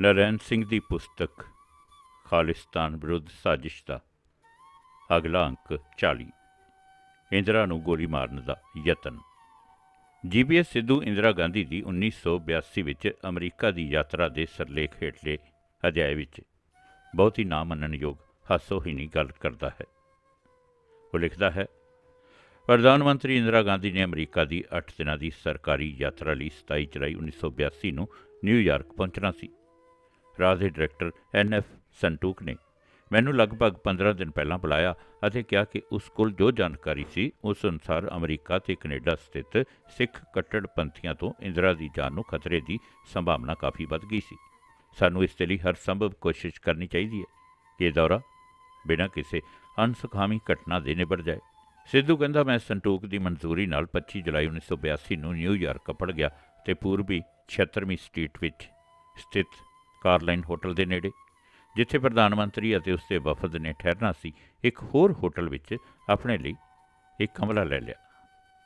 ਨਰੈਣ ਸਿੰਘ ਦੀ ਪੁਸਤਕ, ਖਾਲਿਸਤਾਨ ਵਿਰੁੱਧ ਸਾਜ਼ਿਸ਼ ਦਾ, ਅਗਲਾ ਅੰਕ 40 ਇੰਦਰਾ ਨੂੰ ਗੋਲੀ ਮਾਰਨ ਦਾ ਯਤਨ। ਜੀਬੀਐਸ ਸਿੱਧੂ ਇੰਦਰਾ ਗਾਂਧੀ ਦੀ 1982 ਵਿੱਚ ਅਮਰੀਕਾ ਦੀ ਯਾਤਰਾ ਦੇ ਸਰਲੇਖ ਹੇਠਲੇ ਅਧਿਆਇ ਵਿੱਚ ਬਹੁਤ ਹੀ ਨਾ ਮੰਨਣਯੋਗ ਹਾਸੋਹੀਣੀ ਗੱਲ ਕਰਦਾ ਹੈ। ਉਹ ਲਿਖਦਾ ਹੈ, ਪ੍ਰਧਾਨ ਮੰਤਰੀ ਇੰਦਰਾ ਗਾਂਧੀ ਨੇ ਅਮਰੀਕਾ ਦੀ 8 ਦਿਨਾਂ ਦੀ ਸਰਕਾਰੀ ਯਾਤਰਾ ਲਈ 27 ਜੁਲਾਈ 1982 ਨੂੰ ਨਿਊਯਾਰਕ ਪਹੁੰਚਣਾ ਸੀ। ਰਾਜ ਦੇ ਡਾਇਰੈਕਟਰ ਐਨ ਐਫ ਸੰਟੂਕ ਨੇ ਮੈਨੂੰ ਲਗਭਗ 15 ਦਿਨ ਪਹਿਲਾਂ ਬੁਲਾਇਆ ਅਤੇ ਕਿਹਾ ਕਿ ਉਸ ਕੋਲ ਜੋ ਜਾਣਕਾਰੀ ਸੀ ਉਸ ਅਨੁਸਾਰ ਅਮਰੀਕਾ ਤੇ ਕੈਨੇਡਾ ਸਥਿਤ ਸਿੱਖ ਕੱਟੜਪੰਥੀਆਂ ਤੋਂ ਇੰਦਰਾ ਦੀ ਜਾਨ ਨੂੰ ਖਤਰੇ ਦੀ ਸੰਭਾਵਨਾ ਕਾਫੀ ਵੱਧ ਗਈ ਸੀ। ਸਾਨੂੰ ਇਸ ਦੇ ਲਈ ਹਰ ਸੰਭਵ ਕੋਸ਼ਿਸ਼ ਕਰਨੀ ਚਾਹੀਦੀ ਹੈ ਇਹ ਦੌਰਾ ਬਿਨਾਂ ਕਿਸੇ ਅਨਸੁਖਾਵੀ ਘਟਨਾ ਦੇ ਨਿਬੜ ਜਾਏ। ਸਿੱਧੂ ਕਹਿੰਦਾ, ਮੈਂ ਸੰਟੂਕ ਦੀ ਮਨਜ਼ੂਰੀ ਨਾਲ 25 ਜੁਲਾਈ 1982 ਨੂੰ ਨਿਊਯਾਰਕ ਪੜ ਗਿਆ ਤੇ ਪੂਰਬੀ 76ਵੀਂ ਸਟਰੀਟ ਵਿੱਚ ਸਥਿਤ ਕਾਰਲਾਈਨ ਹੋਟਲ ਦੇ ਨੇੜੇ, ਜਿੱਥੇ ਪ੍ਰਧਾਨ ਮੰਤਰੀ ਅਤੇ ਉਸ ਦੇ ਵਫਦ ਨੇ ਠਹਿਰਨਾ ਸੀ, ਇੱਕ ਹੋਰ ਹੋਟਲ ਵਿੱਚ ਆਪਣੇ ਲਈ ਇੱਕ ਕਮਰਾ ਲੈ ਲਿਆ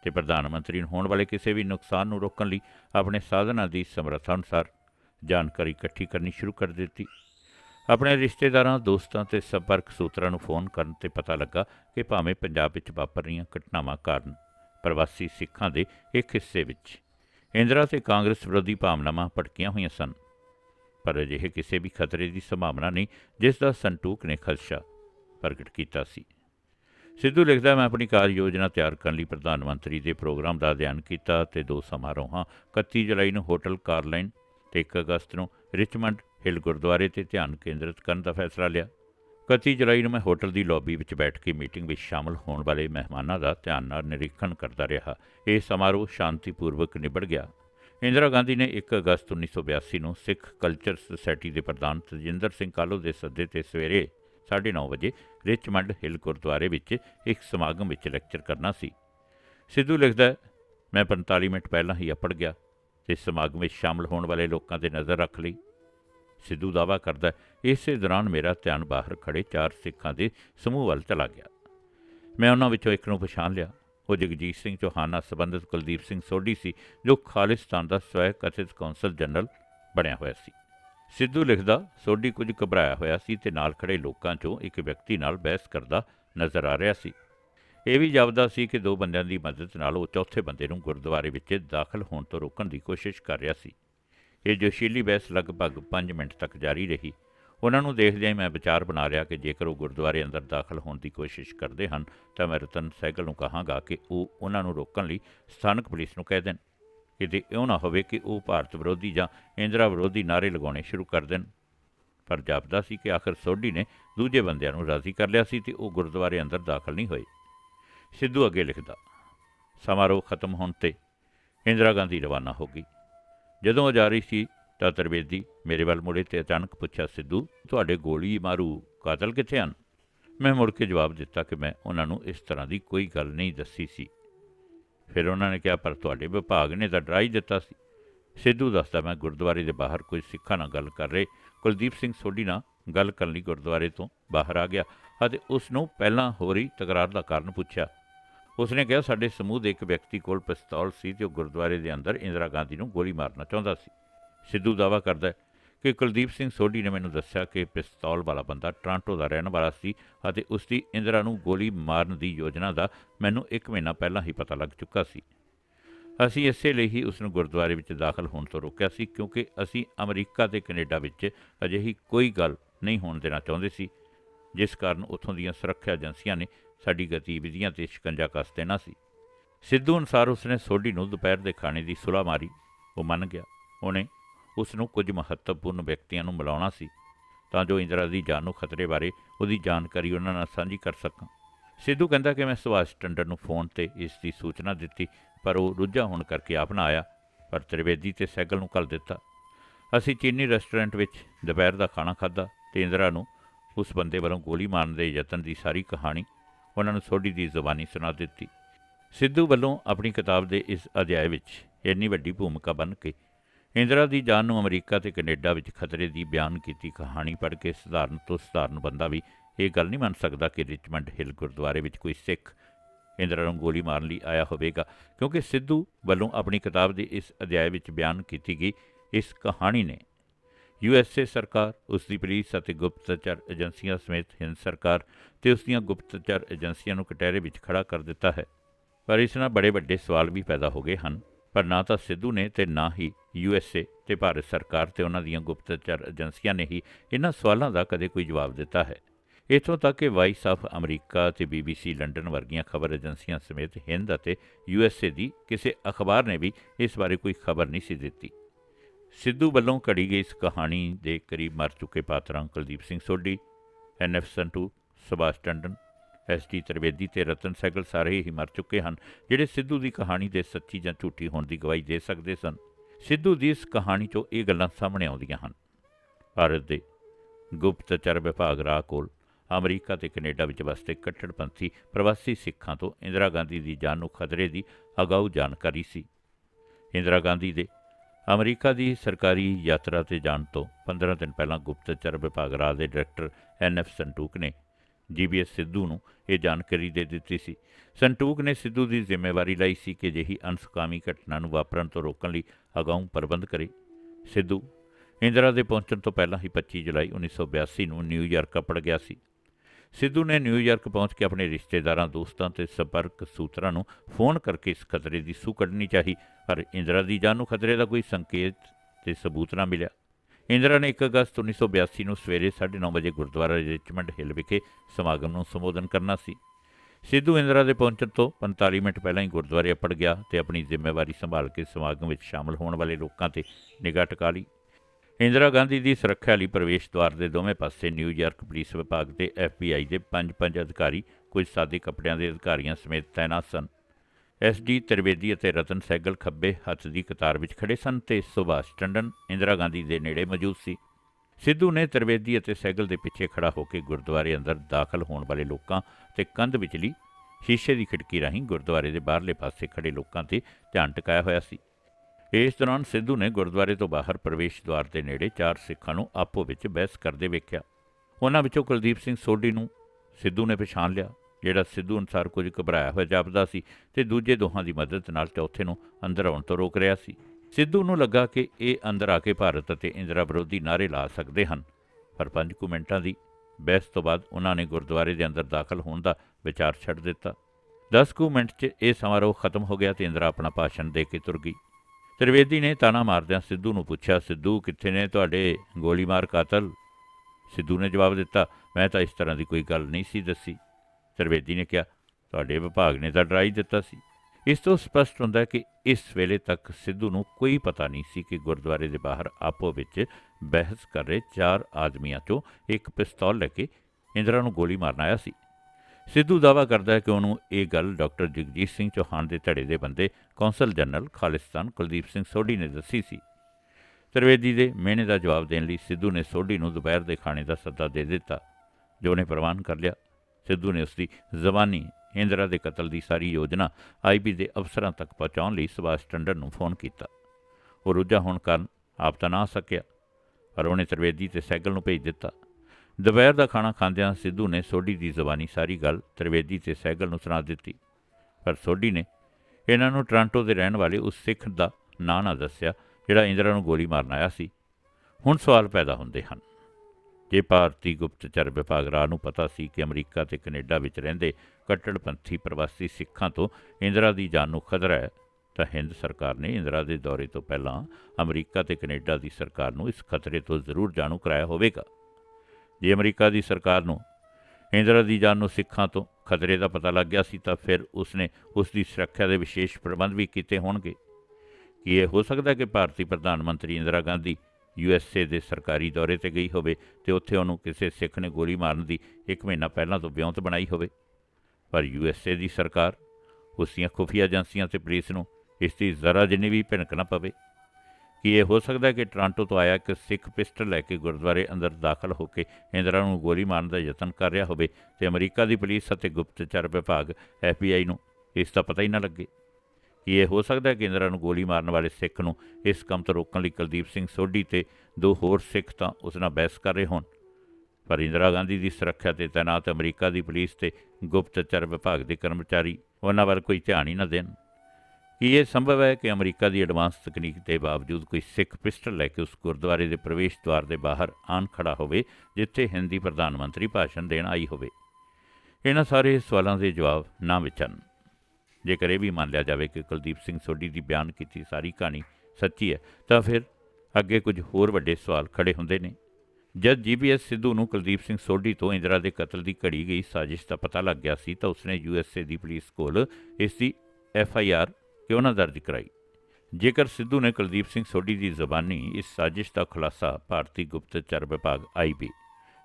ਤੇ ਪ੍ਰਧਾਨ ਮੰਤਰੀ ਨੂੰ ਹੋਣ ਵਾਲੇ ਕਿਸੇ ਵੀ ਨੁਕਸਾਨ ਨੂੰ ਰੋਕਣ ਲਈ ਆਪਣੇ ਸਾਧਨਾਂ ਦੀ ਸਮਰੱਥਾ ਅਨੁਸਾਰ ਜਾਣਕਾਰੀ ਇਕੱਠੀ ਕਰਨੀ ਸ਼ੁਰੂ ਕਰ ਦਿੱਤੀ। ਆਪਣੇ ਰਿਸ਼ਤੇਦਾਰਾਂ, ਦੋਸਤਾਂ ਤੇ ਸੰਪਰਕ ਸੂਤਰਾਂ ਨੂੰ ਫੋਨ ਕਰਨ ਤੇ ਪਤਾ ਲੱਗਾ ਕਿ ਭਾਵੇਂ ਪੰਜਾਬ ਵਿੱਚ ਵਾਪਰ ਰਹੀਆਂ ਘਟਨਾਵਾਂ ਕਾਰਨ ਪ੍ਰਵਾਸੀ ਸਿੱਖਾਂ ਦੇ ਇੱਕ ਹਿੱਸੇ ਵਿੱਚ ਇੰਦਰਾ ਤੇ ਕਾਂਗਰਸ ਵਿਰੋਧੀ ਭਾਵਨਾਵਾਂ ਭੜਕੀਆਂ ਹੋਈਆਂ ਸਨ। ਪਰ ਅਜਿਹੇ ਕਿਸੇ ਵੀ ਖਤਰੇ ਦੀ ਸੰਭਾਵਨਾ ਨਹੀਂ, ਜਿਸ ਦਾ ਸੰਤੂਕ ਨੇ ਖਦਸ਼ਾ ਪ੍ਰਗਟ ਕੀਤਾ ਸੀ। ਸਿੱਧੂ ਲਿਖਦਾ, ਮੈਂ ਆਪਣੀ ਕਾਰਜ ਯੋਜਨਾ ਤਿਆਰ ਕਰਨ ਲਈ ਪ੍ਰਧਾਨ ਮੰਤਰੀ ਦੇ ਪ੍ਰੋਗਰਾਮ ਦਾ ਅਧਿਐਨ ਕੀਤਾ ਤੇ ਦੋ ਸਮਾਰੋਹਾਂ 31 ਜੁਲਾਈ ਨੂੰ ਹੋਟਲ ਕਾਰਲਾਈਨ ਤੇ 1 ਅਗਸਤ ਨੂੰ ਰਿਚਮੰਡ ਹਿਲ ਗੁਰਦੁਆਰੇ ਤੇ ਧਿਆਨ ਕੇਂਦਰਿਤ ਕਰਨ ਦਾ ਫੈਸਲਾ ਲਿਆ। 31 ਜੁਲਾਈ ਨੂੰ ਮੈਂ ਹੋਟਲ ਦੀ ਲੌਬੀ ਵਿੱਚ ਬੈਠ ਕੇ ਮੀਟਿੰਗ ਵਿੱਚ ਸ਼ਾਮਲ ਹੋਣ ਵਾਲੇ ਮਹਿਮਾਨਾਂ ਦਾ ਧਿਆਨ ਨਾਲ ਨਿਰੀਖਣ ਕਰਦਾ ਰਿਹਾ। ਇਹ ਸਮਾਰੋਹ ਸ਼ਾਂਤੀਪੂਰਵਕ ਨਿਬੜ ਗਿਆ। ਇੰਦਰਾ ਗਾਂਧੀ ਨੇ 1 ਅਗਸਤ 1982 ਨੂੰ ਸਿੱਖ ਕਲਚਰ ਸੁਸਾਇਟੀ ਦੇ ਪ੍ਰਧਾਨ ਤਜਿੰਦਰ ਸਿੰਘ ਕਾਲੋ ਦੇ ਸੱਦੇ ਤੇ ਸਵੇਰੇ 9:30 ਵਜੇ ਰਿਚਮੰਡ ਹਿਲ ਗੁਰਦੁਆਰੇ ਵਿੱਚ ਇੱਕ ਸਮਾਗਮ ਵਿੱਚ ਲੈਕਚਰ ਕਰਨਾ ਸੀ। ਸਿੱਧੂ ਲਿਖਦਾ, ਮੈਂ 45 ਮਿੰਟ ਪਹਿਲਾਂ ਹੀ ਅਪੜ ਗਿਆ ਤੇ ਸਮਾਗਮ ਵਿੱਚ ਸ਼ਾਮਲ ਹੋਣ ਵਾਲੇ ਲੋਕਾਂ ਤੇ ਨਜ਼ਰ ਰੱਖ ਲਈ। ਸਿੱਧੂ ਦਾਵਾ ਕਰਦਾ, ਇਸੇ ਦੌਰਾਨ ਮੇਰਾ ਧਿਆਨ ਬਾਹਰ ਖੜੇ ਚਾਰ ਸਿੱਖਾਂ ਦੇ ਸਮੂਹ ਵੱਲ ਚਲਾ ਗਿਆ। ਮੈਂ ਉਹਨਾਂ ਵਿੱਚੋਂ ਇੱਕ ਨੂੰ ਪਛਾਣ ਲਿਆ। ਉਹ ਜਗਜੀਤ ਸਿੰਘ ਚੌਹਾਨ ਨਾਲ ਸੰਬੰਧਿਤ ਕੁਲਦੀਪ ਸਿੰਘ ਸੋਢੀ ਸੀ, ਜੋ ਖਾਲਿਸਤਾਨ ਦਾ ਸਵੈ ਕਥਿਤ ਕੌਂਸਲ ਜਨਰਲ ਬਣਿਆ ਹੋਇਆ ਸੀ। ਸਿੱਧੂ ਲਿਖਦਾ, ਸੋਢੀ ਕੁਝ ਘਬਰਾਇਆ ਹੋਇਆ ਸੀ ਤੇ ਨਾਲ ਖੜੇ ਲੋਕਾਂ 'ਚੋਂ ਇੱਕ ਵਿਅਕਤੀ ਨਾਲ ਬਹਿਸ ਕਰਦਾ ਨਜ਼ਰ ਆ ਰਿਹਾ ਸੀ। ਇਹ ਵੀ ਜਾਪਦਾ ਸੀ ਕਿ ਦੋ ਬੰਦਿਆਂ ਦੀ ਮਦਦ ਨਾਲ ਉਹ ਚੌਥੇ ਬੰਦੇ ਨੂੰ ਗੁਰਦੁਆਰੇ ਵਿੱਚ ਦਾਖਲ ਹੋਣ ਤੋਂ ਰੋਕਣ ਦੀ ਕੋਸ਼ਿਸ਼ ਕਰ ਰਿਹਾ ਸੀ। ਇਹ ਜੋਸ਼ੀਲੀ ਬਹਿਸ ਲਗਭਗ 5 ਮਿੰਟ ਤੱਕ ਜਾਰੀ ਰਹੀ। ਉਹਨਾਂ ਨੂੰ ਦੇਖਦਿਆਂ ਹੀ ਮੈਂ ਵਿਚਾਰ ਬਣਾ ਲਿਆ ਕਿ ਜੇਕਰ ਉਹ ਗੁਰਦੁਆਰੇ ਅੰਦਰ ਦਾਖਲ ਹੋਣ ਦੀ ਕੋਸ਼ਿਸ਼ ਕਰਦੇ ਹਨ, ਤਾਂ ਮੈਂ ਰਤਨ ਸਹਿਗਲ ਨੂੰ ਕਹਾਂਗਾ ਕਿ ਉਹ ਉਹਨਾਂ ਨੂੰ ਰੋਕਣ ਲਈ ਸਥਾਨਕ ਪੁਲਿਸ ਨੂੰ ਕਹਿ ਦੇਣ। ਕਿਤੇ ਇਉਂ ਨਾ ਹੋਵੇ ਕਿ ਉਹ ਭਾਰਤ ਵਿਰੋਧੀ ਜਾਂ ਇੰਦਰਾ ਵਿਰੋਧੀ ਨਾਅਰੇ ਲਗਾਉਣੇ ਸ਼ੁਰੂ ਕਰ ਦੇਣ। ਪਰ ਜਾਪਦਾ ਸੀ ਕਿ ਆਖਰ ਸੋਢੀ ਨੇ ਦੂਜੇ ਬੰਦਿਆਂ ਨੂੰ ਰਾਜ਼ੀ ਕਰ ਲਿਆ ਸੀ ਤੇ ਉਹ ਗੁਰਦੁਆਰੇ ਅੰਦਰ ਦਾਖਲ ਨਹੀਂ ਹੋਏ। ਸਿੱਧੂ ਅੱਗੇ ਲਿਖਦਾ, ਸਮਾਰੋਹ ਖਤਮ ਹੋਣ ਤੇ ਇੰਦਰਾ ਗਾਂਧੀ ਰਵਾਨਾ ਹੋ ਗਈ। ਜਦੋਂ ਉਹ ਜਾ ਰਹੀ ਸੀ ਤਾਂ ਤਰਵੇਦੀ ਮੇਰੇ ਵੱਲ ਮੁੜੇ ਤੇ ਅਚਾਨਕ ਪੁੱਛਿਆ, ਸਿੱਧੂ, ਤੁਹਾਡੇ ਗੋਲੀ ਮਾਰੂ, ਕਾਤਲ ਕਿੱਥੇ ਹਨ? ਮੈਂ ਮੁੜ ਕੇ ਜਵਾਬ ਦਿੱਤਾ ਕਿ ਮੈਂ ਉਹਨਾਂ ਨੂੰ ਇਸ ਤਰ੍ਹਾਂ ਦੀ ਕੋਈ ਗੱਲ ਨਹੀਂ ਦੱਸੀ ਸੀ। ਫਿਰ ਉਹਨਾਂ ਨੇ ਕਿਹਾ, ਪਰ ਤੁਹਾਡੇ ਵਿਭਾਗ ਨੇ ਤਾਂ ਡਰਾਈ ਦਿੱਤਾ ਸੀ। ਸਿੱਧੂ ਦੱਸਦਾ, ਮੈਂ ਗੁਰਦੁਆਰੇ ਦੇ ਬਾਹਰ ਕੋਈ ਸਿੱਖਾਂ ਨਾਲ ਗੱਲ ਕਰ ਰਹੇ। ਕੁਲਦੀਪ ਸਿੰਘ ਸੋਢੀ ਨਾਲ ਗੱਲ ਕਰਨ ਲਈ ਗੁਰਦੁਆਰੇ ਤੋਂ ਬਾਹਰ ਆ ਗਿਆ ਅਤੇ ਉਸ ਨੂੰ ਪਹਿਲਾਂ ਹੋ ਰਹੀ ਤਕਰਾਰ ਦਾ ਕਾਰਨ ਪੁੱਛਿਆ। ਉਸ ਨੇ ਕਿਹਾ, ਸਾਡੇ ਸਮੂਹ ਦੇ ਇੱਕ ਵਿਅਕਤੀ ਕੋਲ ਪਿਸਤੌਲ ਸੀ ਤੇ ਉਹ ਗੁਰਦੁਆਰੇ ਦੇ ਅੰਦਰ ਇੰਦਰਾ ਗਾਂਧੀ ਨੂੰ ਗੋਲੀ ਮਾਰਨਾ ਚਾਹੁੰਦਾ ਸੀ। ਸਿੱਧੂ ਦਾਵਾ ਕਰਦਾ ਹੈ ਕਿ ਕੁਲਦੀਪ ਸਿੰਘ ਸੋਢੀ ਨੇ ਮੈਨੂੰ ਦੱਸਿਆ ਕਿ ਪਿਸਤੌਲ ਵਾਲਾ ਬੰਦਾ ਟ੍ਰਾਂਟੋ ਦਾ ਰਹਿਣ ਵਾਲਾ ਸੀ ਅਤੇ ਉਸ ਦੀ ਇੰਦਰਾ ਨੂੰ ਗੋਲੀ ਮਾਰਨ ਦੀ ਯੋਜਨਾ ਦਾ ਮੈਨੂੰ ਇੱਕ ਮਹੀਨਾ ਪਹਿਲਾਂ ਹੀ ਪਤਾ ਲੱਗ ਚੁੱਕਾ ਸੀ। ਅਸੀਂ ਇਸੇ ਲਈ ਹੀ ਉਸ ਨੂੰ ਗੁਰਦੁਆਰੇ ਵਿੱਚ ਦਾਖਲ ਹੋਣ ਤੋਂ ਰੋਕਿਆ ਸੀ ਕਿਉਂਕਿ ਅਸੀਂ ਅਮਰੀਕਾ ਤੇ ਕੈਨੇਡਾ ਵਿੱਚ ਅਜਿਹੀ ਕੋਈ ਗੱਲ ਨਹੀਂ ਹੋਣ ਦੇਣਾ ਚਾਹੁੰਦੇ ਸੀ, ਜਿਸ ਕਾਰਨ ਉੱਥੋਂ ਦੀਆਂ ਸੁਰੱਖਿਆ ਏਜੰਸੀਆਂ ਨੇ ਸਾਡੀ ਗਤੀਵਿਧੀਆਂ ਤੇ ਸ਼ਿਕੰਜਾ ਕੱਸ ਦੇਣਾ ਸੀ। ਸਿੱਧੂ ਅਨੁਸਾਰ ਉਸਨੇ ਸੋਢੀ ਨੂੰ ਦੁਪਹਿਰ ਦੇ ਖਾਣੇ ਦੀ ਸੁਲਾ ਮਾਰੀ, ਉਹ ਮੰਨ ਗਿਆ, ਉਹਨੇ ਉਸ ਨੂੰ ਕੁਝ ਮਹੱਤਵਪੂਰਨ ਵਿਅਕਤੀਆਂ ਨੂੰ ਮਿਲਾਉਣਾ ਸੀ ਤਾਂ ਜੋ ਇੰਦਰਾ ਦੀ ਜਾਨ ਨੂੰ ਖਤਰੇ ਬਾਰੇ ਉਹਦੀ ਜਾਣਕਾਰੀ ਉਹਨਾਂ ਨਾਲ ਸਾਂਝੀ ਕਰ ਸਕਾਂ ਸਿੱਧੂ ਕਹਿੰਦਾ ਕਿ ਮੈਂ ਸੁਭਾਸ਼ ਟੰਡਨ ਨੂੰ ਫੋਨ ਤੇ ਇਸ ਦੀ ਸੂਚਨਾ ਦਿੱਤੀ, ਪਰ ਉਹ ਰੁੱਝਾ ਹੋਣ ਕਰਕੇ ਆਪ ਨਾ ਆਇਆ, ਪਰ ਤ੍ਰਿਵੇਦੀ ਤੇ ਸੈਗਲ ਨੂੰ ਕੱਲ ਦਿੱਤਾ। ਅਸੀਂ ਚੀਨੀ ਰੈਸਟੋਰੈਂਟ ਵਿੱਚ ਦੁਪਹਿਰ ਦਾ ਖਾਣਾ ਖਾਧਾ ਤੇ ਇੰਦਰਾ ਨੂੰ ਉਸ ਬੰਦੇ ਵੱਲੋਂ ਗੋਲੀ ਮਾਰਨ ਦੇ ਯਤਨ ਦੀ ਸਾਰੀ ਕਹਾਣੀ ਉਹਨਾਂ ਨੂੰ ਸੋਢੀ ਦੀ ਜ਼ੁਬਾਨੀ ਸੁਣਾ ਦਿੱਤੀ। ਸਿੱਧੂ ਵੱਲੋਂ ਆਪਣੀ ਕਿਤਾਬ ਦੇ ਇਸ ਅਧਿਆਇ ਵਿੱਚ ਇੰਨੀ ਵੱਡੀ ਭੂਮਿਕਾ ਬਣ ਕੇ ਇੰਦਰਾ ਦੀ ਜਾਨ ਨੂੰ ਅਮਰੀਕਾ ਤੇ ਕੈਨੇਡਾ ਵਿੱਚ ਖਤਰੇ ਦੀ ਬਿਆਨ ਕੀਤੀ ਕਹਾਣੀ ਪੜ੍ਹ ਕੇ ਸਧਾਰਨ ਤੋਂ ਸਧਾਰਨ ਬੰਦਾ ਵੀ ਇਹ ਗੱਲ ਨਹੀਂ ਮੰਨ ਸਕਦਾ ਕਿ ਰਿਚਮੰਡ ਹਿਲ ਗੁਰਦੁਆਰੇ ਵਿੱਚ ਕੋਈ ਸਿੱਖ ਇੰਦਰਾ ਨੂੰ ਗੋਲੀ ਮਾਰਨ ਲਈ ਆਇਆ ਹੋਵੇਗਾ, ਕਿਉਂਕਿ ਸਿੱਧੂ ਵੱਲੋਂ ਆਪਣੀ ਕਿਤਾਬ ਦੇ ਇਸ ਅਧਿਆਇ ਵਿੱਚ ਬਿਆਨ ਕੀਤੀ ਗਈ, ਇਸ ਕਹਾਣੀ ਨੇ। ਯੂਐਸਏ ਸਰਕਾਰ, ਉਸ ਦੀ ਪੁਲਿਸ ਅਤੇ ਗੁਪਤਚਰ ਏਜੰਸੀਆਂ ਸਮੇਤ ਹਿੰਦ ਸਰਕਾਰ ਤੇ ਉਸ ਦੀਆਂ ਗੁਪਤਚਰ ਏਜੰਸੀਆਂ ਨੂੰ ਕਟਹਿਰੇ ਵਿੱਚ ਖੜਾ ਕਰ ਦਿੱਤਾ ਹੈ। ਪਰ ਇਸ ਨਾਲ ਬੜੇ ਵੱਡੇ ਸਵਾਲ ਵੀ ਪੈਦਾ ਹੋ ਗਏ ਹਨ। ਪਰ ਨਾ ਤਾਂ ਸਿੱਧੂ ਨੇ ਤੇ ਨਾ ਹੀ ਯੂਐਸਏ ਤੇ ਭਾਰਤ ਸਰਕਾਰ ਤੇ ਉਹਨਾਂ ਦੀਆਂ ਗੁਪਤਚਰ ਏਜੰਸੀਆਂ ਨੇ ਹੀ ਇਹਨਾਂ ਸਵਾਲਾਂ ਦਾ ਕਦੇ ਕੋਈ ਜਵਾਬ ਦਿੱਤਾ ਹੈ। ਇੱਥੋਂ ਤੱਕ ਕਿ ਵਾਈਸ ਆਫ ਅਮਰੀਕਾ ਤੇ ਬੀਬੀਸੀ ਲੰਡਨ ਵਰਗੀਆਂ ਖਬਰ ਏਜੰਸੀਆਂ ਸਮੇਤ ਹਿੰਦ ਅਤੇ ਯੂਐਸਏ ਦੀ ਕਿਸੇ ਅਖਬਾਰ ਨੇ ਵੀ ਇਸ ਬਾਰੇ ਕੋਈ ਖਬਰ ਨਹੀਂ ਸੀ ਦਿੱਤੀ। ਸਿੱਧੂ ਵੱਲੋਂ ਘੜੀ ਗਈ ਇਸ ਕਹਾਣੀ ਦੇ ਕਰੀਬ ਮਰ ਚੁੱਕੇ ਪਾਤਰਾਂ Kuldeep Singh Sodhi NF Santu, Subhash Tandon. S D Trivedi ਤੇ ਰਤਨ ਸੈਗਲ ਸਾਰੇ ਹੀ ਮਰ ਚੁੱਕੇ ਹਨ, ਜਿਹੜੇ ਸਿੱਧੂ ਦੀ ਕਹਾਣੀ ਦੇ ਸੱਚੀ ਜਾਂ ਝੂਠੀ ਹੋਣ ਦੀ ਗਵਾਹੀ ਦੇ ਸਕਦੇ ਸਨ। ਸਿੱਧੂ ਦੀ ਇਸ ਕਹਾਣੀ 'ਚੋਂ ਇਹ ਗੱਲਾਂ ਸਾਹਮਣੇ ਆਉਂਦੀਆਂ ਹਨ। ਭਾਰਤ ਦੇ ਗੁਪਤਚਰ ਵਿਭਾਗ ਰਾਹ ਕੋਲ ਅਮਰੀਕਾ ਤੇ ਕੈਨੇਡਾ ਵਿੱਚ ਵਸਦੇ ਕੱਟੜਪੰਥੀ ਪ੍ਰਵਾਸੀ ਸਿੱਖਾਂ ਤੋਂ ਇੰਦਰਾ ਗਾਂਧੀ ਦੀ ਜਾਨ ਨੂੰ ਖਤਰੇ ਦੀ ਅਗਾਊ ਜਾਣਕਾਰੀ ਸੀ। ਇੰਦਰਾ ਗਾਂਧੀ ਦੇ ਅਮਰੀਕਾ ਦੀ ਸਰਕਾਰੀ ਯਾਤਰਾ ਤੇ ਜਾਣ ਤੋਂ 15 ਦਿਨ ਪਹਿਲਾਂ ਗੁਪਤਚਰ ਵਿਭਾਗ ਰਾਹ ਦੇ ਡਾਇਰੈਕਟਰ ਐਨਐਫ ਸੰਟੂਕ ਨੇ ਜੀਬੀਐਸ ਸਿੱਧੂ ਨੂੰ ਇਹ ਜਾਣਕਾਰੀ ਦੇ ਦਿੱਤੀ ਸੀ। ਸੰਟੂਕ ਨੇ ਸਿੱਧੂ ਦੀ ਜ਼ਿੰਮੇਵਾਰੀ ਲਈ ਸੀ ਕਿ ਜਿਹੀ ਅਨਸਕਾਮੀ ਘਟਨਾ ਨੂੰ ਵਾਪਰਨ ਤੋਂ ਰੋਕਣ ਲਈ ਅਗਾਊਂ ਪ੍ਰਬੰਧ ਕਰੇ। ਸਿੱਧੂ ਇੰਦਰਾ ਦੇ ਪਹੁੰਚਣ ਤੋਂ ਪਹਿਲਾਂ ਹੀ 25 ਜੁਲਾਈ 1982 ਨੂੰ ਨਿਊਯਾਰਕ ਪੜ ਗਿਆ ਸੀ। ਸਿੱਧੂ ਨੇ ਨਿਊਯਾਰਕ ਪਹੁੰਚ ਕੇ ਆਪਣੇ ਰਿਸ਼ਤੇਦਾਰਾਂ, ਦੋਸਤਾਂ ਤੇ ਸੰਪਰਕ ਸੂਤਰਾਂ ਨੂੰ ਫੋਨ ਕਰਕੇ ਇਸ ਖਤਰੇ ਦੀ ਸੂਹ ਕੱਢਣੀ ਚਾਹੀ, ਪਰ ਇੰਦਰਾ ਦੀ ਜਾਨ ਨੂੰ ਖਤਰੇ ਦਾ ਕੋਈ ਸੰਕੇਤ ਤੇ ਸਬੂਤ ਨਾ ਮਿਲਿਆ। ਇੰਦਰਾ ਨੇ 1 ਅਗਸਤ 1982 ਨੂੰ ਸਵੇਰੇ 9:30 ਵਜੇ ਗੁਰਦੁਆਰਾ ਰਿਚਮੰਡ ਹਿੱਲ ਵਿਖੇ ਸਮਾਗਮ ਨੂੰ ਸੰਬੋਧਨ ਕਰਨਾ ਸੀ। ਸਿੱਧੂ ਇੰਦਰਾ ਦੇ ਪਹੁੰਚਣ ਤੋਂ 45 ਮਿੰਟ ਪਹਿਲਾਂ ਹੀ ਗੁਰਦੁਆਰੇ ਅਪੜ ਗਿਆ ਤੇ ਆਪਣੀ ਜ਼ਿੰਮੇਵਾਰੀ ਸੰਭਾਲ ਕੇ ਸਮਾਗਮ ਵਿੱਚ ਸ਼ਾਮਲ ਹੋਣ ਵਾਲੇ ਲੋਕਾਂ ਤੇ ਨਿਗਾਹ ਟਿਕਾ ਲਈ। ਇੰਦਰਾ ਗਾਂਧੀ ਦੀ ਸੁਰੱਖਿਆ ਲਈ ਪ੍ਰਵੇਸ਼ ਦੁਆਰ ਦੇ ਦੋਵੇਂ ਪਾਸੇ ਨਿਊਯਾਰਕ ਪੁਲਿਸ ਵਿਭਾਗ ਤੇ ਐਫਬੀਆਈ ਦੇ ਪੰਜ ਪੰਜ ਅਧਿਕਾਰੀ, ਕੁਝ ਸਾਦੇ ਕੱਪੜਿਆਂ ਦੇ ਅਧਿਕਾਰੀਆਂ ਸਮੇਤ ਤਾਇਨਾਤ ਸਨ। ਐਸ ਡੀ ਤ੍ਰਿਵੇਦੀ ਅਤੇ ਰਤਨ ਸੈਗਲ ਖੱਬੇ ਹੱਥ ਦੀ ਕਤਾਰ ਵਿੱਚ ਖੜੇ ਸਨ ਤੇ ਸੁਭਾਸ਼ ਟੰਡਨ ਇੰਦਰਾ ਗਾਂਧੀ ਦੇ ਨੇੜੇ ਮੌਜੂਦ ਸੀ। ਸਿੱਧੂ ਨੇ ਤ੍ਰਿਵੇਦੀ ਅਤੇ ਸੈਗਲ ਦੇ ਪਿੱਛੇ ਖੜਾ ਹੋ ਕੇ ਗੁਰਦੁਆਰੇ ਅੰਦਰ ਦਾਖਲ ਹੋਣ ਵਾਲੇ ਲੋਕਾਂ ਤੇ ਕੰਧ ਵਿਚਲੀ ਸ਼ੀਸ਼ੇ ਦੀ ਖਿੜਕੀ ਰਾਹੀਂ ਗੁਰਦੁਆਰੇ ਦੇ ਬਾਹਰਲੇ ਪਾਸੇ ਖੜੇ ਲੋਕਾਂ ਤੇ ਧਿਆਨ ਟਿਕਾਇਆ ਹੋਇਆ ਸੀ। ਇਸ ਦੌਰਾਨ ਸਿੱਧੂ ਨੇ ਗੁਰਦੁਆਰੇ ਤੋਂ ਬਾਹਰ ਪ੍ਰਵੇਸ਼ ਦੁਆਰ ਦੇ ਨੇੜੇ ਚਾਰ ਸਿੱਖਾਂ ਨੂੰ ਆਪੋ ਵਿੱਚ ਬਹਿਸ ਕਰਦੇ ਵੇਖਿਆ। ਉਹਨਾਂ ਵਿੱਚੋਂ ਕੁਲਦੀਪ ਸਿੰਘ ਸੋਢੀ ਨੂੰ ਸਿੱਧੂ ਨੇ ਪਛਾਣ ਲਿਆ। ਜਿਹੜਾ ਸਿੱਧੂ ਅਨੁਸਾਰ ਕੁਝ ਘਬਰਾਇਆ ਹੋਇਆ ਜਾਪਦਾ ਸੀ ਤੇ ਦੂਜੇ ਦੋਹਾਂ ਦੀ ਮਦਦ ਨਾਲ ਚੌਥੇ ਨੂੰ ਅੰਦਰ ਆਉਣ ਤੋਂ ਰੋਕ ਰਿਹਾ ਸੀ। ਸਿੱਧੂ ਨੂੰ ਲੱਗਾ ਕਿ ਇਹ ਅੰਦਰ ਆ ਕੇ ਭਾਰਤ ਅਤੇ ਇੰਦਰਾ ਵਿਰੋਧੀ ਨਾਰੇ ਲਾ ਸਕਦੇ ਹਨ। ਪਰ ਪੰਜ ਕੁ ਮਿੰਟਾਂ ਦੀ ਬਹਿਸ ਤੋਂ ਬਾਅਦ ਉਹਨਾਂ ਨੇ ਗੁਰਦੁਆਰੇ ਦੇ ਅੰਦਰ ਦਾਖਲ ਹੋਣ ਦਾ ਵਿਚਾਰ ਛੱਡ ਦਿੱਤਾ। 10 ਕੁ ਮਿੰਟ 'ਚ ਇਹ ਸਮਾਰੋਹ ਖਤਮ ਹੋ ਗਿਆ ਤੇ ਇੰਦਰਾ ਆਪਣਾ ਭਾਸ਼ਣ ਦੇ ਕੇ ਤੁਰ ਗਈ। ਤ੍ਰਿਵੇਦੀ ਨੇ ਤਾਣਾ ਮਾਰਦਿਆਂ ਸਿੱਧੂ ਨੂੰ ਪੁੱਛਿਆ, ਸਿੱਧੂ, ਕਿੱਥੇ ਨੇ? ਤੁਹਾਡੇ ਗੋਲੀਮਾਰ ਕਾਤਲ? ਸਿੱਧੂ ਨੇ ਜਵਾਬ ਦਿੱਤਾ, ਮੈਂ ਤਾਂ ਇਸ ਤਰ੍ਹਾਂ ਦੀ ਕੋਈ ਗੱਲ ਨਹੀਂ ਸੀ ਦੱਸੀ। ਤ੍ਰਿਵੇਦੀ ਨੇ ਕਿਹਾ, ਤੁਹਾਡੇ ਵਿਭਾਗ ਨੇ ਤਾਂ ਡਰਾਈ ਦਿੱਤਾ ਸੀ। ਇਸ ਤੋਂ ਸਪਸ਼ਟ ਹੁੰਦਾ ਕਿ ਇਸ ਵੇਲੇ ਤੱਕ ਸਿੱਧੂ ਨੂੰ ਕੋਈ ਪਤਾ ਨਹੀਂ ਸੀ ਕਿ ਗੁਰਦੁਆਰੇ ਦੇ ਬਾਹਰ ਆਪੋ ਵਿੱਚ ਬਹਿਸ ਕਰ ਰਹੇ ਚਾਰ ਆਦਮੀਆਂ 'ਚੋਂ ਇੱਕ ਪਿਸਤੌਲ ਲੈ ਕੇ ਇੰਦਰਾ ਨੂੰ ਗੋਲੀ ਮਾਰਨ ਆਇਆ ਸੀ। ਸਿੱਧੂ ਦਾਵਾ ਕਰਦਾ ਹੈ ਕਿ ਉਹਨੂੰ ਇਹ ਗੱਲ ਡਾਕਟਰ ਜਗਜੀਤ ਸਿੰਘ ਚੌਹਾਨ ਦੇ ਧੜੇ ਦੇ ਬੰਦੇ ਕੌਂਸਲ ਜਨਰਲ ਖਾਲਿਸਤਾਨ ਕੁਲਦੀਪ ਸਿੰਘ ਸੋਢੀ ਨੇ ਦੱਸੀ ਸੀ। ਤ੍ਰਿਵੇਦੀ ਦੇ ਮਿਹਣੇ ਦਾ ਜਵਾਬ ਦੇਣ ਲਈ ਸਿੱਧੂ ਨੇ ਸੋਢੀ ਨੂੰ ਦੁਪਹਿਰ ਦੇ ਖਾਣੇ ਦਾ ਸੱਦਾ ਦੇ ਦਿੱਤਾ। ਜੋ ਉਹਨੇ ਪ੍ਰਵਾਨ ਕਰ ਲਿਆ। ਸਿੱਧੂ ਨੇ ਉਸ ਦੀ ਜ਼ਬਾਨੀ ਇੰਦਰਾ ਦੇ ਕਤਲ ਦੀ ਸਾਰੀ ਯੋਜਨਾ ਆਈਬੀ ਦੇ ਅਫਸਰਾਂ ਤੱਕ ਪਹੁੰਚਾਉਣ ਲਈ ਸੁਭਾਸ਼ ਟੰਡਨ ਨੂੰ ਫੋਨ ਕੀਤਾ। ਉਹ ਰੁੱਝਾ ਹੋਣ ਕਾਰਨ ਆਪ ਤਾਂ ਨਾ ਆ ਸਕਿਆ, ਪਰ ਉਹਨੇ ਤ੍ਰਿਵੇਦੀ ਤੇ ਸੈਗਲ ਨੂੰ ਭੇਜ ਦਿੱਤਾ। ਦੁਪਹਿਰ ਦਾ ਖਾਣਾ ਖਾਂਦਿਆਂ ਸਿੱਧੂ ਨੇ ਸੋਢੀ ਦੀ ਜ਼ਬਾਨੀ ਸਾਰੀ ਗੱਲ ਤ੍ਰਿਵੇਦੀ ਤੇ ਸਹਿਗਲ ਨੂੰ ਸੁਣਾ ਦਿੱਤੀ। ਪਰ ਸੋਢੀ ਨੇ ਇਹਨਾਂ ਨੂੰ ਟ੍ਰਾਂਟੋ ਦੇ ਰਹਿਣ ਵਾਲੇ ਉਸ ਸਿੱਖ ਦਾ ਨਾਂ ਨਾ ਦੱਸਿਆ, ਜਿਹੜਾ ਇੰਦਰਾ ਨੂੰ ਗੋਲੀ ਮਾਰਨ ਆਇਆ ਸੀ। ਹੁਣ ਸਵਾਲ ਪੈਦਾ ਹੁੰਦੇ ਹਨ। ਜੇ ਭਾਰਤੀ ਗੁਪਤਚਰ ਵਿਭਾਗ ਰਾਹ ਨੂੰ ਪਤਾ ਸੀ ਕਿ ਅਮਰੀਕਾ ਤੇ ਕੈਨੇਡਾ ਵਿੱਚ ਰਹਿੰਦੇ ਕੱਟੜਪੰਥੀ ਪ੍ਰਵਾਸੀ ਸਿੱਖਾਂ ਤੋਂ ਇੰਦਰਾ ਦੀ ਜਾਨ ਨੂੰ ਖਤਰਾ ਹੈ। ਤਾਂ ਹਿੰਦ ਸਰਕਾਰ ਨੇ ਇੰਦਰਾ ਦੇ ਦੌਰੇ ਤੋਂ ਪਹਿਲਾਂ ਅਮਰੀਕਾ ਤੇ ਕੈਨੇਡਾ ਦੀ ਸਰਕਾਰ ਨੂੰ ਇਸ ਖਤਰੇ ਤੋਂ ਜ਼ਰੂਰ ਜਾਣੂ ਕਰਾਇਆ ਹੋਵੇਗਾ। ਜੇ ਅਮਰੀਕਾ ਦੀ ਸਰਕਾਰ ਨੂੰ ਇੰਦਰਾ ਦੀ ਜਾਨ ਨੂੰ ਸਿੱਖਾਂ ਤੋਂ ਖਤਰੇ ਦਾ ਪਤਾ ਲੱਗ ਗਿਆ ਸੀ, ਤਾਂ ਫਿਰ ਉਸਨੇ ਉਸ ਦੀ ਸੁਰੱਖਿਆ ਦੇ ਵਿਸ਼ੇਸ਼ ਪ੍ਰਬੰਧ ਵੀ ਕੀਤੇ ਹੋਣਗੇ। ਕੀ ਇਹ ਹੋ ਸਕਦਾ ਕਿ ਭਾਰਤੀ ਪ੍ਰਧਾਨ ਮੰਤਰੀ Indira Gandhi U S A ਦੇ ਸਰਕਾਰੀ ਦੌਰੇ ਤੇ ਗਈ ਹੋਵੇ ਤੇ ਉੱਥੇ ਉਹਨੂੰ ਕਿਸੇ ਸਿੱਖ ਨੇ ਗੋਲੀ ਮਾਰਨ ਦੀ ਇੱਕ ਮਹੀਨਾ ਪਹਿਲਾਂ ਤੋਂ ਵਿਉਂਤ ਬਣਾਈ ਹੋਵੇ। ਪਰ ਯੂ ਐੱਸ ਏ ਦੀ ਸਰਕਾਰ ਉਸ ਦੀਆਂ ਖੁਫੀਆ ਏਜੰਸੀਆਂ ਤੇ ਪੁਲਿਸ ਨੂੰ ਇਸ ਦੀ ਜ਼ਰਾ ਜਿੰਨੀ ਵੀ ਭਿਣਕ ਨਾ ਪਵੇ। ਕੀ ਇਹ ਹੋ ਸਕਦਾ ਕਿ ਟ੍ਰਾਂਟੋ ਤੋਂ ਆਇਆ ਇੱਕ ਸਿੱਖ ਪਿਸਟਲ ਲੈ ਕੇ ਗੁਰਦੁਆਰੇ ਅੰਦਰ ਦਾਖਲ ਹੋ ਕੇ ਇੰਦਰਾ ਨੂੰ ਗੋਲੀ ਮਾਰਨ ਦਾ ਯਤਨ ਕਰ ਰਿਹਾ ਹੋਵੇ ਤੇ ਅਮਰੀਕਾ ਦੀ ਪੁਲਿਸ ਅਤੇ ਗੁਪਤਚਰ ਵਿਭਾਗ ਐਫਬੀਆਈ ਨੂੰ ਇਸ ਦਾ ਪਤਾ ਹੀ ਨਾ ਲੱਗੇ। ਕੀ ਇਹ ਹੋ ਸਕਦਾ ਹੈ ਕਿ ਇੰਦਰਾ ਨੂੰ ਗੋਲੀ ਮਾਰਨ ਵਾਲੇ ਸਿੱਖ ਨੂੰ ਇਸ ਕੰਮ ਤੋਂ ਰੋਕਣ ਲਈ ਕੁਲਦੀਪ ਸਿੰਘ ਸੋਢੀ ਤੇ ਦੋ ਹੋਰ ਸਿੱਖ ਤਾਂ ਉਸ ਨਾਲ ਬਹਿਸ ਕਰ ਰਹੇ ਹੋਣ। ਪਰ ਇੰਦਰਾ ਗਾਂਧੀ ਦੀ ਸੁਰੱਖਿਆ ਤੇ ਤਾਇਨਾਤ ਅਮਰੀਕਾ ਦੀ ਪੁਲਿਸ ਤੇ ਗੁਪਤਚਰ ਵਿਭਾਗ ਦੇ ਕਰਮਚਾਰੀ ਉਹਨਾਂ ਵੱਲ ਕੋਈ ਧਿਆਨ ਹੀ ਨਾ ਦੇਣ। ਕੀ ਇਹ ਸੰਭਵ ਹੈ ਕਿ ਅਮਰੀਕਾ ਦੀ ਐਡਵਾਂਸ ਤਕਨੀਕ ਦੇ ਬਾਵਜੂਦ ਕੋਈ ਸਿੱਖ ਪਿਸਟਲ ਲੈ ਕੇ ਉਸ ਗੁਰਦੁਆਰੇ ਦੇ ਪ੍ਰਵੇਸ਼ ਦੁਆਰ ਦੇ ਬਾਹਰ ਆਣ ਖੜਾ ਹੋਵੇ, ਜਿੱਥੇ ਹਿੰਦੀ ਪ੍ਰਧਾਨ ਮੰਤਰੀ ਭਾਸ਼ਣ ਦੇਣ ਆਈ ਹੋਵੇ? ਇਹਨਾਂ ਸਾਰੇ ਸਵਾਲਾਂ ਦੇ ਜਵਾਬ ਨਾ ਵਿੱਚ ਜੇਕਰ ਇਹ ਵੀ ਮੰਨ ਲਿਆ ਜਾਵੇ ਕਿ ਕੁਲਦੀਪ ਸਿੰਘ ਸੋਢੀ ਦੀ ਬਿਆਨ ਕੀਤੀ ਸਾਰੀ ਕਹਾਣੀ ਸੱਚੀ ਹੈ, ਤਾਂ ਫਿਰ ਅੱਗੇ ਕੁਝ ਹੋਰ ਵੱਡੇ ਸਵਾਲ ਖੜੇ ਹੁੰਦੇ ਨੇ। ਜਦ ਜੀਬੀਐਸ ਸਿੱਧੂ ਨੂੰ ਕੁਲਦੀਪ ਸਿੰਘ ਸੋਢੀ ਤੋਂ ਇੰਦਰਾ ਦੇ ਕਤਲ ਦੀ ਘੜੀ ਗਈ ਸਾਜ਼ਿਸ਼ ਦਾ ਪਤਾ ਲੱਗ ਗਿਆ ਸੀ, ਤਾਂ ਉਸਨੇ ਯੂਐਸਏ ਦੀ ਪੁਲਿਸ ਕੋਲ ਇਸ ਦੀ ਐਫ ਆਈ ਆਰ ਕਿਉਂ ਨਾ ਦਰਜ ਕਰਾਈ? ਜੇਕਰ ਸਿੱਧੂ ਨੇ ਕੁਲਦੀਪ ਸਿੰਘ ਸੋਢੀ ਦੀ ਜ਼ਬਾਨੀ ਇਸ ਸਾਜ਼ਿਸ਼ ਦਾ ਖੁਲਾਸਾ ਭਾਰਤੀ ਗੁਪਤਚਰ ਵਿਭਾਗ ਆਈਬੀ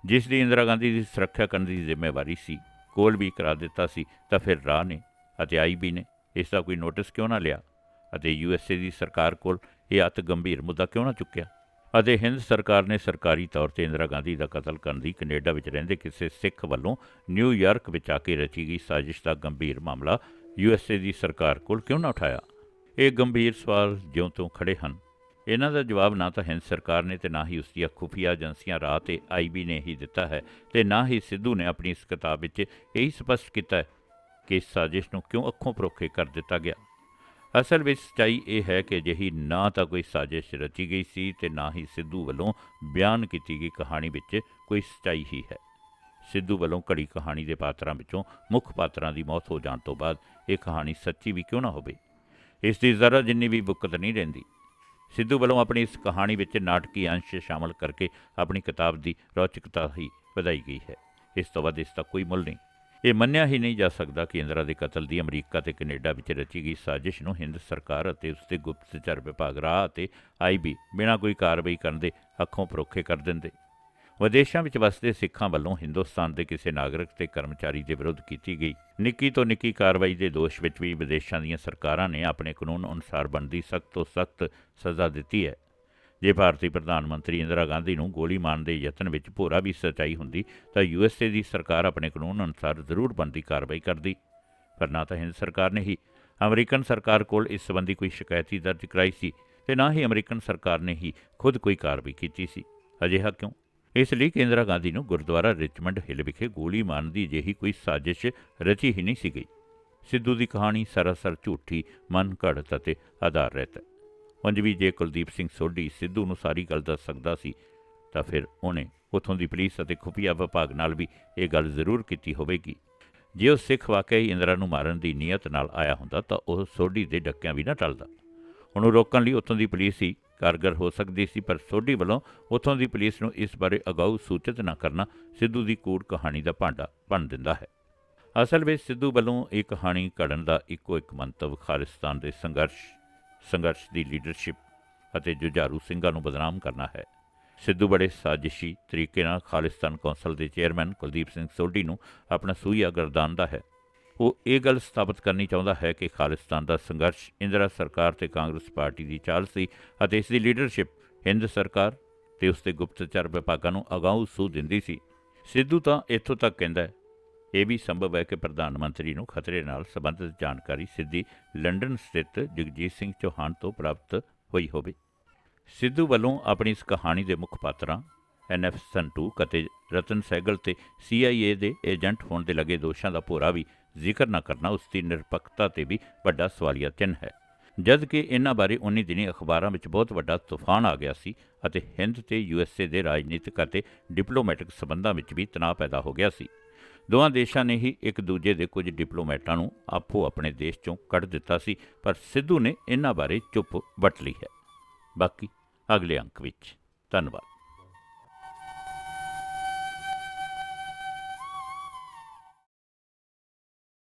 ਜਿਸ ਦੀ ਇੰਦਰਾ ਗਾਂਧੀ ਦੀ ਸੁਰੱਖਿਆ ਕਰਨ ਦੀ ਜ਼ਿੰਮੇਵਾਰੀ ਸੀ, ਕੋਲ ਵੀ ਕਰਾ ਦਿੱਤਾ ਸੀ, ਤਾਂ ਫਿਰ ਰਾਹ ਨੇ ਅਤੇ ਆਈਬੀ ਨੇ, ਇਸ ਦਾ ਕੋਈ ਨੋਟਿਸ ਕਿਉਂ ਨਾ ਲਿਆ? ਅਤੇ ਯੂਐਸਏ ਦੀ ਸਰਕਾਰ ਕੋਲ ਇਹ ਅਤ ਗੰਭੀਰ ਮੁੱਦਾ ਕਿਉਂ ਨਾ ਚੁੱਕਿਆ? ਅਤੇ ਹਿੰਦ ਸਰਕਾਰ ਨੇ ਸਰਕਾਰੀ ਤੌਰ ਤੇ ਇੰਦਰਾ ਗਾਂਧੀ ਦਾ ਕਤਲ ਕਰਨ ਦੀ ਕੈਨੇਡਾ ਵਿੱਚ ਰਹਿੰਦੇ ਕਿਸੇ ਸਿੱਖ ਵੱਲੋਂ ਨਿਊਯਾਰਕ ਵਿੱਚ ਆ ਕੇ ਰਚੀ ਗਈ ਸਾਜ਼ਿਸ਼ ਦਾ ਗੰਭੀਰ ਮਾਮਲਾ ਯੂਐਸਏ ਦੀ ਸਰਕਾਰ ਕੋਲ ਕਿਉਂ ਨਾ ਉਠਾਇਆ? ਇਹ ਗੰਭੀਰ ਸਵਾਲ ਜਿਉਂ ਤੋਂ ਖੜੇ ਹਨ। ਇਹਨਾਂ ਦਾ ਜਵਾਬ ਨਾ ਤਾਂ ਹਿੰਦ ਸਰਕਾਰ ਨੇ ਤੇ ਨਾ ਹੀ ਉਸ ਦੀਆਂ ਖੁਫੀਆ ਏਜੰਸੀਆਂ ਰਾਹ ਤੇ ਆਈਬੀ ਨੇ ਹੀ ਦਿੱਤਾ ਹੈ ਤੇ ਨਾ ਹੀ ਸਿੱਧੂ ਨੇ ਆਪਣੀ ਇਸ ਕਿਤਾਬ ਵਿੱਚ ਇਹੀ ਸਪਸ਼ਟ ਕੀਤਾ ਹੈ ਕਿ ਇਸ ਸਾਜ਼ਿਸ਼ ਨੂੰ ਕਿਉਂ ਅੱਖੋਂ ਪਰੋਖੇ ਕਰ ਦਿੱਤਾ ਗਿਆ? ਅਸਲ ਵਿੱਚ ਸੱਚਾਈ ਇਹ ਹੈ ਕਿ ਅਜਿਹੀ ਨਾ ਤਾਂ ਕੋਈ ਸਾਜ਼ਿਸ਼ ਰਚੀ ਗਈ ਸੀ ਤੇ ਨਾ ਹੀ ਸਿੱਧੂ ਵੱਲੋਂ ਬਿਆਨ ਕੀਤੀ ਗਈ ਕਹਾਣੀ ਵਿੱਚ ਕੋਈ ਸੱਚਾਈ ਹੀ ਹੈ। ਸਿੱਧੂ ਵੱਲੋਂ ਘੜੀ ਕਹਾਣੀ ਦੇ ਪਾਤਰਾਂ ਵਿੱਚੋਂ ਮੁੱਖ ਪਾਤਰਾਂ ਦੀ ਮੌਤ ਹੋ ਜਾਣ ਤੋਂ ਬਾਅਦ ਇਹ ਕਹਾਣੀ ਸੱਚੀ ਵੀ ਕਿਉਂ ਨਾ ਹੋਵੇ? ਇਸ ਦੀ ਜ਼ਰਾ ਜਿੰਨੀ ਵੀ ਬੁੱਕਤ ਨਹੀਂ ਰਹਿੰਦੀ। ਸਿੱਧੂ ਵੱਲੋਂ ਆਪਣੀ ਇਸ ਕਹਾਣੀ ਵਿੱਚ ਨਾਟਕੀ ਅੰਸ਼ ਸ਼ਾਮਲ ਕਰਕੇ ਆਪਣੀ ਕਿਤਾਬ ਦੀ ਰੌਚਕਤਾ ਹੀ ਵਧਾਈ ਗਈ ਹੈ। ਇਸ ਤੋਂ ਵੱਧ ਇਸ ਦਾ ਕੋਈ ਮੁੱਲ ਨਹੀਂ। ਇਹ ਮੰਨਿਆ ਹੀ ਨਹੀਂ ਜਾ ਸਕਦਾ ਕਿ ਇੰਦਰਾ ਦੇ ਕਤਲ ਦੀ ਅਮਰੀਕਾ ਤੇ ਕੈਨੇਡਾ ਵਿੱਚ ਰਚੀ ਗਈ ਸਾਜ਼ਿਸ਼ ਨੂੰ ਹਿੰਦ ਸਰਕਾਰ ਅਤੇ ਉਸ ਦੇ ਗੁਪਤ ਗੁਪਤਚਰ ਵਿਭਾਗ, ਰਾਹ ਅਤੇ ਆਈਬੀ ਬਿਨਾਂ ਕੋਈ ਕਾਰਵਾਈ ਕਰਨ ਦੇ ਅੱਖੋਂ ਪਰੋਖੇ ਕਰ ਦਿੰਦੇ। ਵਿਦੇਸ਼ਾਂ ਵਿੱਚ ਵਸਦੇ ਸਿੱਖਾਂ ਵੱਲੋਂ ਹਿੰਦੁਸਤਾਨ ਦੇ ਕਿਸੇ ਨਾਗਰਿਕ ਤੇ ਕਰਮਚਾਰੀ ਦੇ ਵਿਰੁੱਧ ਕੀਤੀ ਗਈ। ਨਿੱਕੀ ਤੋਂ ਨਿੱਕੀ ਕਾਰਵਾਈ ਦੇ ਦੋਸ਼ ਵਿੱਚ ਵੀ ਵਿਦੇਸ਼ਾਂ ਦੀਆਂ ਸਰਕਾਰਾਂ ਨੇ ਆਪਣੇ ਕਾਨੂੰਨ ਅਨੁਸਾਰ ਬਣਦੀ ਸਖਤ ਤੋਂ ਸਖਤ ਸਜ਼ਾ ਦਿੱਤੀ ਹੈ। ਜੇ ਭਾਰਤੀ ਪ੍ਰਧਾਨ ਮੰਤਰੀ ਇੰਦਰਾ ਗਾਂਧੀ ਨੂੰ ਗੋਲੀ ਮਾਰਨ ਦੇ ਯਤਨ ਵਿੱਚ ਭੋਰਾ ਵੀ ਸਚਾਈ ਹੁੰਦੀ, ਤਾਂ ਯੂਐਸਏ ਦੀ ਸਰਕਾਰ ਆਪਣੇ ਕਾਨੂੰਨ ਅਨੁਸਾਰ ਜ਼ਰੂਰ ਬਣਦੀ ਕਾਰਵਾਈ ਕਰਦੀ। ਪਰ ਨਾ ਤਾਂ ਹਿੰਦ ਸਰਕਾਰ ਨੇ ਹੀ। ਅਮਰੀਕਨ ਸਰਕਾਰ ਕੋਲ ਇਸ ਸੰਬੰਧੀ ਕੋਈ ਸ਼ਿਕਾਇਤੀ ਦਰਜ ਕਰਾਈ ਸੀ ਤੇ ਨਾ ਹੀ ਅਮਰੀਕਨ ਸਰਕਾਰ ਨੇ ਹੀ ਖੁਦ ਕੋਈ ਕਾਰਵਾਈ ਕੀਤੀ ਸੀ। ਅਜਿਹਾ ਕਿਉਂ? ਇਸ ਲਈ ਕਿ ਇੰਦਰਾ ਗਾਂਧੀ ਨੂੰ ਗੁਰਦੁਆਰਾ ਰਿਚਮੰਡ ਹਿੱਲ ਵਿਖੇ ਗੋਲੀ ਮਾਰਨ ਦੀ ਅਜਿਹੀ ਕੋਈ ਸਾਜ਼ਿਸ਼ ਰਚੀ ਹੀ ਨਹੀਂ ਸੀ ਗਈ ਸਿੱਧੂ ਦੀ ਕਹਾਣੀ ਸਰਾਸਰ ਝੂਠੀ, ਮਨ ਘੜਤ ਅਤੇ ਆਧਾਰ ਰਹਿਤ ਹੈ। ਉਂਝ ਵੀ ਜੇ ਕੁਲਦੀਪ ਸਿੰਘ ਸੋਢੀ ਸਿੱਧੂ ਨੂੰ ਸਾਰੀ ਗੱਲ ਦੱਸ ਸਕਦਾ ਸੀ, ਤਾਂ ਫਿਰ ਉਹਨੇ ਉਥੋਂ ਦੀ ਪੁਲਿਸ ਅਤੇ ਖੁਫੀਆ ਵਿਭਾਗ ਨਾਲ ਵੀ ਇਹ ਗੱਲ ਜ਼ਰੂਰ ਕੀਤੀ ਹੋਵੇਗੀ। ਜੇ ਉਹ ਸਿੱਖ ਵਾਕਈ ਇੰਦਰਾ ਨੂੰ ਮਾਰਨ ਦੀ ਨੀਅਤ ਨਾਲ ਆਇਆ ਹੁੰਦਾ, ਤਾਂ ਉਹ ਸੋਢੀ ਦੇ ਡੱਕਿਆਂ ਵੀ ਨਾ ਟਲਦਾ। ਉਹਨੂੰ ਰੋਕਣ ਲਈ ਉਥੋਂ ਦੀ ਪੁਲਿਸ ਹੀ ਕਾਰਗਰ ਹੋ ਸਕਦੀ ਸੀ, ਪਰ ਸੋਢੀ ਵੱਲੋਂ ਉਥੋਂ ਦੀ ਪੁਲਿਸ ਨੂੰ ਇਸ ਬਾਰੇ ਅਗਾਊ ਸੂਚਿਤ ਨਾ ਕਰਨਾ ਸਿੱਧੂ ਦੀ ਕੂੜ ਕਹਾਣੀ ਦਾ ਭਾਂਡਾ ਬਣ ਦਿੰਦਾ ਹੈ। ਅਸਲ ਵਿੱਚ ਸਿੱਧੂ ਵੱਲੋਂ ਇਹ ਕਹਾਣੀ ਘੜਨ ਦਾ ਇੱਕੋ ਇੱਕ ਮੰਤਵ ਖਾਲਿਸਤਾਨ ਦੇ ਸੰਘਰਸ਼ ਸੰਘਰਸ਼ ਦੀ ਲੀਡਰਸ਼ਿਪ ਅਤੇ ਜੁਝਾਰੂ ਸਿੰਘਾਂ ਨੂੰ ਬਦਨਾਮ ਕਰਨਾ ਹੈ। ਸਿੱਧੂ ਬੜੇ ਸਾਜ਼ਿਸ਼ੀ ਤਰੀਕੇ ਨਾਲ ਖਾਲਿਸਤਾਨ ਕੌਂਸਲ ਦੇ ਚੇਅਰਮੈਨ ਕੁਲਦੀਪ ਸਿੰਘ ਸੋਢੀ ਨੂੰ ਆਪਣਾ ਸੂਈਆ ਗਰਦਾਨ ਦਾ ਹੈ। ਉਹ ਇਹ ਗੱਲ ਸਥਾਪਿਤ ਕਰਨੀ ਚਾਹੁੰਦਾ ਹੈ ਕਿ ਖਾਲਿਸਤਾਨ ਦਾ ਸੰਘਰਸ਼ ਇੰਦਰਾ ਸਰਕਾਰ ਤੇ ਕਾਂਗਰਸ ਪਾਰਟੀ ਦੀ ਚਾਲ ਸੀ ਅਤੇ ਇਸ ਦੀ ਲੀਡਰਸ਼ਿਪ ਹਿੰਦ ਸਰਕਾਰ ਤੇ ਉਸ ਦੇ ਗੁਪਤਚਰ ਵਿਭਾਗਾਂ ਨੂੰ ਅਗਾਊਂ ਸੂਹ ਦਿੰਦੀ ਸੀ। ਸਿੱਧੂ ਤਾਂ ਇੱਥੋਂ ਤੱਕ ਕਹਿੰਦਾ ਇਹ ਵੀ ਸੰਭਵ ਹੈ ਕਿ ਪ੍ਰਧਾਨ ਮੰਤਰੀ ਨੂੰ ਖਤਰੇ ਨਾਲ ਸੰਬੰਧਿਤ ਜਾਣਕਾਰੀ ਸਿੱਧੀ ਲੰਡਨ ਸਥਿਤ ਜਗਜੀਤ ਸਿੰਘ ਚੌਹਾਨ ਤੋਂ ਪ੍ਰਾਪਤ ਹੋਈ ਹੋਵੇ। ਸਿੱਧੂ ਵੱਲੋਂ ਆਪਣੀ ਇਸ ਕਹਾਣੀ ਦੇ ਮੁੱਖ ਪਾਤਰਾਂ ਐਨਐਫ ਸੰਟੂ ਅਤੇ ਰਤਨ ਸੈਗਲ ਤੇ ਸੀਆਈਏ ਦੇ ਏਜੰਟ ਹੋਣ ਦੇ ਲੱਗੇ ਦੋਸ਼ਾਂ ਦਾ ਭੋਰਾ ਵੀ ਜ਼ਿਕਰ ਨਾ ਕਰਨਾ ਉਸ ਦੀ ਨਿਰਪੱਖਤਾ ਤੇ ਵੀ ਵੱਡਾ ਸਵਾਲੀਆ ਚਿੰਨ੍ਹ ਹੈ। ਜਦ ਕਿ ਇਹਨਾਂ ਬਾਰੇ ਉਨੀ ਦਿਨੀ ਅਖਬਾਰਾਂ ਵਿੱਚ ਬਹੁਤ ਵੱਡਾ ਤੂਫਾਨ ਆ ਗਿਆ ਸੀ ਅਤੇ ਹਿੰਦ ਤੇ ਯੂਐਸਏ ਦੇ ਰਾਜਨੀਤਿਕ ਅਤੇ ਡਿਪਲੋਮੈਟਿਕ ਸਬੰਧਾਂ ਵਿੱਚ ਵੀ ਤਣਾਅ ਪੈਦਾ ਹੋ ਗਿਆ ਸੀ। ਦੋਵਾਂ ਦੇਸ਼ਾਂ ਨੇ ਹੀ ਇੱਕ ਦੂਜੇ ਦੇ ਕੁਝ ਡਿਪਲੋਮੈਟਾਂ ਨੂੰ ਆਪੋ ਆਪਣੇ ਦੇਸ਼ ਚੋਂ ਕੱਢ ਦਿੱਤਾ ਸੀ, ਪਰ ਸਿੱਧੂ ਨੇ ਇਹਨਾਂ ਬਾਰੇ ਚੁੱਪ ਵੱਟ ਲਈ ਹੈ। ਬਾਕੀ ਅਗਲੇ ਅੰਕ ਵਿੱਚ। ਧੰਨਵਾਦ।